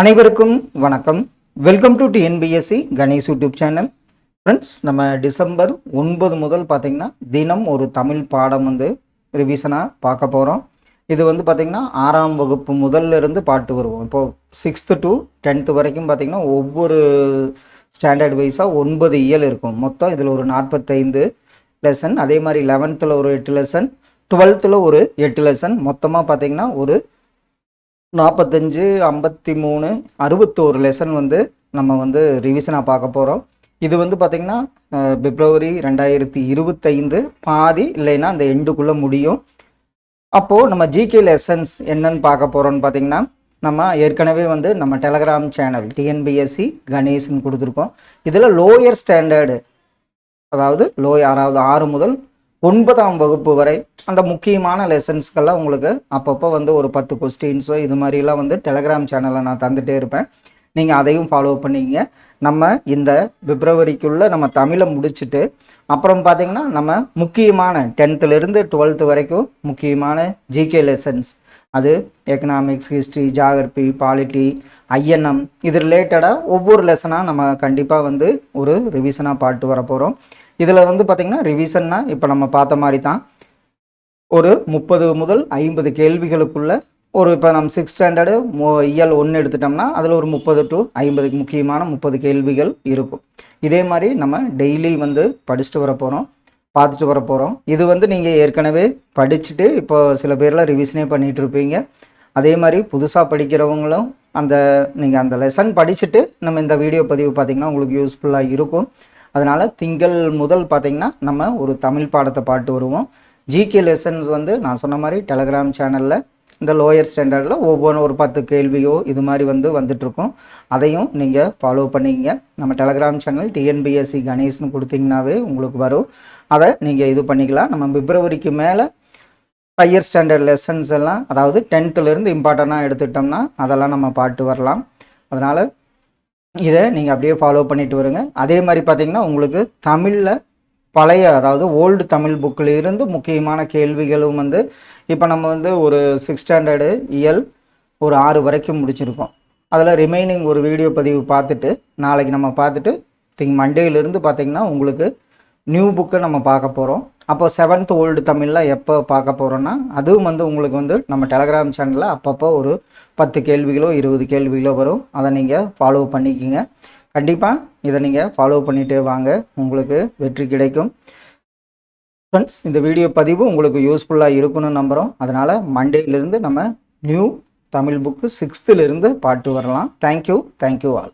அனைவருக்கும் வணக்கம். Welcome to TNPSC Ganesh YouTube channel friends நம்ம டிசம்பர் ஒன்பது முதல் பார்த்தீங்கன்னா தினம் ஒரு தமிழ் பாடம் வந்து ரிவிஷனாக பார்க்க போகிறோம் இது வந்து பார்த்திங்கன்னா ஆறாம் வகுப்பு முதல்ல இருந்து பாட்டு வருவோம். இப்போது சிக்ஸ்த்து டு டென்த்து வரைக்கும் பார்த்திங்கன்னா ஒவ்வொரு ஸ்டாண்டர்ட் வைஸாக ஒன்பது இயல் இருக்கும். மொத்தம் இதில் ஒரு நாற்பத்தைந்து லெசன் அதே மாதிரி லெவன்த்தில் ஒரு எட்டு லெசன் டுவெல்த்தில் ஒரு எட்டு லெசன் மொத்தமாக பார்த்திங்கன்னா ஒரு நாற்பத்தஞ்சு ஐம்பத்தி மூணு அறுபத்தோரு லெசன் வந்து நம்ம வந்து ரிவிஷனாக பார்க்க போகிறோம் இது வந்து பார்த்திங்கன்னா பிப்ரவரி ரெண்டாயிரத்தி இருபத்தைந்து பாதி இல்லைன்னா அந்த எண்டுக்குள்ளே முடியும். அப்போது நம்ம ஜிகே லெசன்ஸ் என்னன்னு பார்க்க போகிறோம்னு பார்த்தீங்கன்னா நம்ம ஏற்கனவே வந்து நம்ம டெலகிராம் சேனல் டிஎன்பிஎஸ்சி கணேஷ்னு கொடுத்துருக்கோம். இதில் லோயர் ஸ்டாண்டர்டு அதாவது லோயர் அதாவது ஆறு முதல் ஒன்பதாம் வகுப்பு வரை அந்த முக்கியமான லெசன்ஸ்க்கெல்லாம் உங்களுக்கு அப்பப்போ வந்து ஒரு பத்து கொஸ்டின்ஸோ இது மாதிரிலாம் வந்து டெலகிராம் சேனலில் நான் தந்துகிட்டே இருப்பேன். நீங்கள் அதையும் ஃபாலோ பண்ணிங்க நம்ம இந்த பிப்ரவரிக்குள்ளே நம்ம தமிழை முடிச்சுட்டு அப்புறம் பார்த்தீங்கன்னா நம்ம முக்கியமான டென்த்துலேருந்து டுவெல்த்து வரைக்கும் முக்கியமான ஜிகே லெசன்ஸ் அது economics history geography polity INM இது ரிலேட்டடாக ஒவ்வொரு லெசனாக நம்ம கண்டிப்பாக வந்து ஒரு ரிவிஷனாக பாட்டு வர போகிறோம் இதில் வந்து பார்த்திங்கன்னா ரிவிஷன்னா இப்போ நம்ம பார்த்த மாதிரி தான். ஒரு முப்பது முதல் ஐம்பது கேள்விகளுக்குள்ள ஒரு இப்போ நம்ம சிக்ஸ் ஸ்டாண்டர்டு இயல் ஒன்று எடுத்துட்டோம்னா அதில் ஒரு முப்பது டு ஐம்பது முக்கியமான முப்பது கேள்விகள் இருக்கும். இதே மாதிரி நம்ம டெய்லி வந்து படிச்சுட்டு வர போகிறோம் பார்த்துட்டு வர போகிறோம் இது வந்து நீங்கள் ஏற்கனவே படிச்சுட்டு இப்போ சில பேர்லாம் ரிவிஷனே பண்ணிகிட்டு இருப்பீங்க. அதே மாதிரி புதுசாக படிக்கிறவங்களும் அந்த நீங்கள் அந்த லெசன் படிச்சுட்டு நம்ம இந்த வீடியோ பதிவு பார்த்தீங்கன்னா உங்களுக்கு யூஸ்ஃபுல்லாக இருக்கும். அதனால் திங்கள் முதல் பார்த்திங்கன்னா நம்ம ஒரு தமிழ் பாடத்தை பாட்டு வருவோம். ஜிகே லெசன்ஸ் வந்து நான் சொன்ன மாதிரி டெலகிராம் சேனலில் இந்த லோயர் ஸ்டாண்டர்டில் ஒவ்வொன்று ஒரு பத்து கேள்வியோ இது மாதிரி வந்து வந்துட்டுருக்கோம். அதையும் நீங்கள் ஃபாலோ பண்ணிக்கங்க. நம்ம டெலகிராம் சேனல் டிஎன்பிஎஸ்சி கணேஷ்னு கொடுத்தீங்கன்னாவே உங்களுக்கு வரும். அதை நீங்கள் இது பண்ணிக்கலாம். நம்ம பிப்ரவரிக்கு மேலே ஹையர் ஸ்டாண்டர்ட் லெசன்ஸ் எல்லாம் அதாவது டென்த்துலேருந்து இம்பார்ட்டண்ட்டாக எடுத்துக்கிட்டோம்னா அதெல்லாம் நம்ம பாட்டு வரலாம். அதனால் இதை நீங்கள் அப்படியே ஃபாலோ பண்ணிட்டு வருங்க. அதே மாதிரி பார்த்தீங்கன்னா உங்களுக்கு தமிழில் பழைய அதாவது ஓல்டு தமிழ் புக்கில் இருந்து முக்கியமான கேள்விகளும் வந்து இப்போ நம்ம வந்து ஒரு சிக்ஸ் ஸ்டாண்டர்டு இயல் ஒரு ஆறு வரைக்கும் முடிச்சிருக்கோம் அதில் ரிமைனிங் ஒரு வீடியோ பதிவு பார்த்துட்டு நாளைக்கு நம்ம பார்த்துட்டு திங் மண்டேலேருந்து பார்த்தீங்கன்னா உங்களுக்கு நியூ புக்கை நம்ம பார்க்க போகிறோம் அப்போ செவன்த் ஓல்டு தமிழில் எப்போ பார்க்க போகிறோன்னா அதுவும் வந்து உங்களுக்கு வந்து நம்ம டெலகிராம் சேனலில் அப்பப்போ ஒரு பத்து கேள்விகளோ இருபது கேள்விகளோ வரும். அதை நீங்கள் ஃபாலோ பண்ணிக்கிங்க. கண்டிப்பாக இதை நீங்கள் ஃபாலோ பண்ணிகிட்டே வாங்க. உங்களுக்கு வெற்றி கிடைக்கும். ஃப்ரெண்ட்ஸ் இந்த வீடியோ பதிவு உங்களுக்கு யூஸ்ஃபுல்லாக இருக்கும்னு நம்புகிறோம் அதனால் மண்டேலேருந்து நம்ம நியூ தமிழ் புக்கு சிக்ஸ்த்துலேருந்து பாட்டு வரலாம். Thank you thank you all